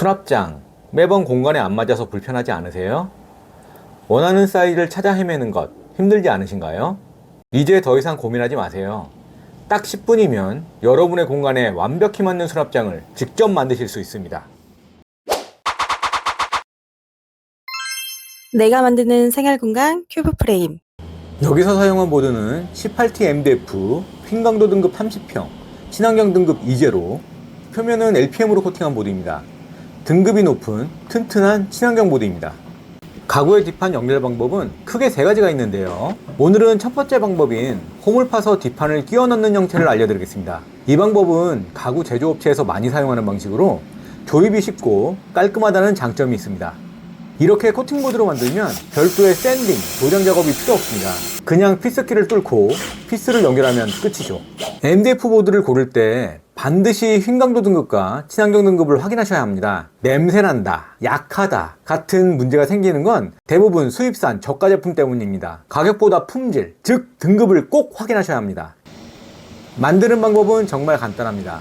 수납장 매번 공간에 안 맞아서 불편하지 않으세요? 원하는 사이즈를 찾아 헤매는 것 힘들지 않으신가요? 이제 더 이상 고민하지 마세요. 딱 10분이면 여러분의 공간에 완벽히 맞는 수납장을 직접 만드실 수 있습니다. 내가 만드는 생활 공간 큐브 프레임. 여기서 사용한 보드는 18T MDF, 핀강도 등급 30평, 친환경 등급 2제로, 표면은 LPM으로 코팅한 보드입니다. 등급이 높은 튼튼한 친환경 보드입니다. 가구의 뒷판 연결 방법은 크게 세 가지가 있는데요. 오늘은 첫 번째 방법인 홈을 파서 뒷판을 끼워 넣는 형태를 알려드리겠습니다. 이 방법은 가구 제조업체에서 많이 사용하는 방식으로 조립이 쉽고 깔끔하다는 장점이 있습니다. 이렇게 코팅보드로 만들면 별도의 샌딩, 도장 작업이 필요 없습니다. 그냥 피스키를 뚫고 피스를 연결하면 끝이죠. MDF 보드를 고를 때 반드시 흰강도 등급과 친환경 등급을 확인하셔야 합니다. 냄새난다, 약하다 같은 문제가 생기는 건 대부분 수입산 저가 제품 때문입니다. 가격보다 품질, 즉 등급을 꼭 확인하셔야 합니다. 만드는 방법은 정말 간단합니다.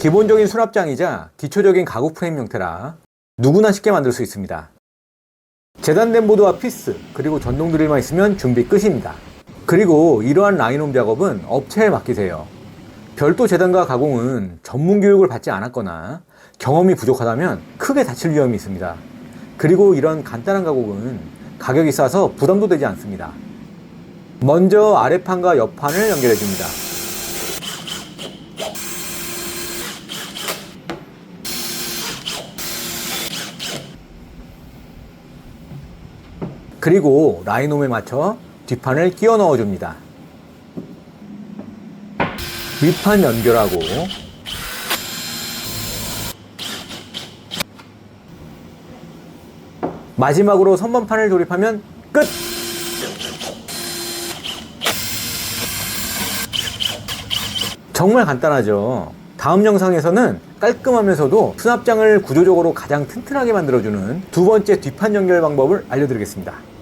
기본적인 수납장이자 기초적인 가구 프레임 형태라 누구나 쉽게 만들 수 있습니다. 재단된 보드와 피스, 그리고 전동 드릴만 있으면 준비 끝입니다. 그리고 이러한 라인홈 작업은 업체에 맡기세요. 별도 재단과 가공은 전문 교육을 받지 않았거나 경험이 부족하다면 크게 다칠 위험이 있습니다. 그리고 이런 간단한 가공은 가격이 싸서 부담도 되지 않습니다. 먼저 아래판과 옆판을 연결해 줍니다. 그리고 라인홈에 맞춰 뒷판을 끼워 넣어 줍니다. 윗판 연결하고 마지막으로 선반판을 조립하면 끝! 정말 간단하죠. 다음 영상에서는 깔끔하면서도 수납장을 구조적으로 가장 튼튼하게 만들어주는 두 번째 뒷판 연결 방법을 알려드리겠습니다.